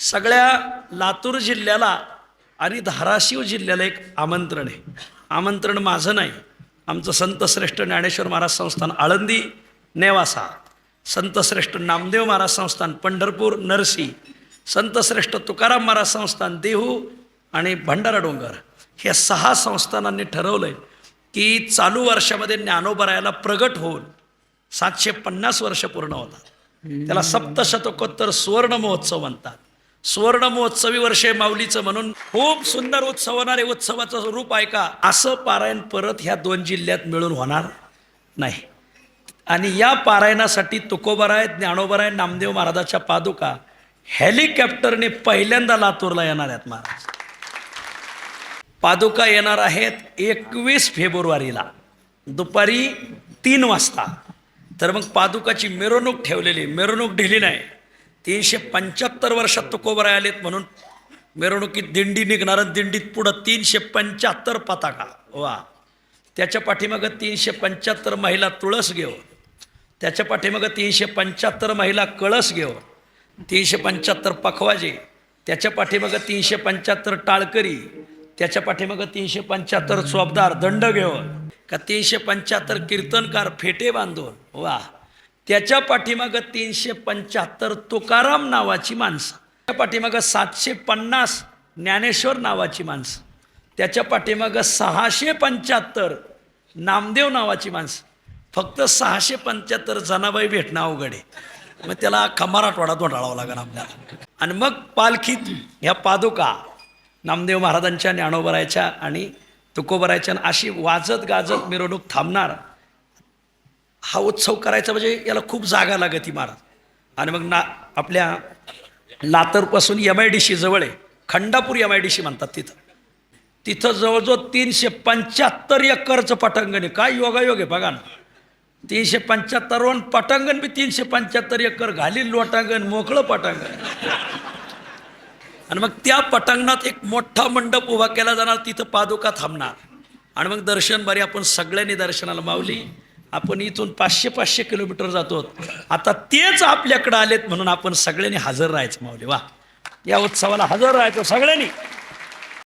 सगळ्या लातूर जिल्ह्याला आणि धाराशिव जिल्ह्याला एक आमंत्रण आहे. आमंत्रण माझं नाही. आमचं संतश्रेष्ठ ज्ञानेश्वर महाराज संस्थान आळंदी नेवासा. संतश्रेष्ठ नामदेव महाराज संस्थान पंढरपूर नरसी. संतश्रेष्ठ तुकाराम महाराज संस्थान देहू आणि भंडारा डोंगर. ह्या सहा संस्थानांनी ठरवलं आहे की चालू वर्षामध्ये ज्ञानोबरायाला प्रगट होऊन सातशे पन्नास वर्ष पूर्ण होतात. त्याला सप्तशतकोत्तर सुवर्ण महोत्सव म्हणतात. सुवर्ण महोत्सवी वर्षे माऊलीचं म्हणून खूप सुंदर उत्सव होणारे उत्सवाचं रूप आहे का असं पारायण परत ह्या दोन जिल्ह्यात मिळून होणार नाही. आणि या पारायणासाठी तुकोबराय ज्ञानोबराय नामदेव महाराजाच्या पादुका हेलिकॉप्टरने पहिल्यांदा लातूरला येणार आहेत महाराज. पादुका येणार आहेत एकवीस फेब्रुवारीला. दुपारी तीन वाजता. तर मग पादुकाची मिरवणूक ठेवलेली मिरवणूक ढिली नाही. तीनशे पंच्याहत्तर वर्षात तुकोबराय आलेत म्हणून मिरवणुकीत दिंडी निघणार आणि दिंडीत पुढं तीनशे पंच्याहत्तर पताका. वा. त्याच्या पाठीमागं तीनशे पंच्याहत्तर महिला तुळस घेऊ त्याच्या पाठीमागं तीनशे पंच्याहत्तर महिला कळस घेऊ तीनशे पंच्याहत्तर पखवाजे त्याच्या पाठीमागं तीनशे पंच्याहत्तर टाळकरी त्याच्या पाठीमागं तीनशे पंच्याहत्तर चोपदार दंड घेऊन का तीनशे पंच्याहत्तर कीर्तनकार फेटे बांधून? वा. त्याच्या पाठीमागं तीनशे पंच्याहत्तर तुकाराम नावाची माणसं. त्या पाठीमागं सातशे पन्नास ज्ञानेश्वर नावाची माणसं. त्याच्या पाठीमागं सहाशे पंच्याहत्तर नामदेव नावाची माणसं. फक्त सहाशे पंच्याहत्तर जनाबाई भेटणं अवघड आहे. मग त्याला अख्खा मराठवाडा लागेल आपल्याला. आणि मग पालखीत ह्या पादुका नामदेव महाराजांच्या ज्ञानोबरायच्या आणि तुकोबरायच्या अशी वाजत गाजत मिरवणूक थांबणार. हा उत्सव करायचा म्हणजे याला खूप जागा लागती महाराज. आणि मग ना आपल्या लातूरपासून एम आय डी सी जवळ आहे. Khandapur M I D C म्हणतात तिथं. तिथं जवळजवळ तीनशे पंच्याहत्तर एकरचं पटांगण आहे काय योगायोग आहे बघा ना. तीनशे पंच्याहत्तर वन पटांगण बी तीनशे पंच्याहत्तर एकर घालील लोटांगण मोकळं पटांगण आणि मग त्या पटांगणात एक मोठा मंडप उभा केला जाणार तिथं पादुका थांबणार. आणि मग दर्शन बरे आपण सगळ्यांनी दर्शनाला मावली आपण इथून पाचशे पाचशे किलोमीटर जातो. आता तेच आपल्याकडं आलेत म्हणून आपण सगळ्यांनी हजर राहायचं माऊली वा. या उत्सवाला हजर राहायचो सगळ्यांनी.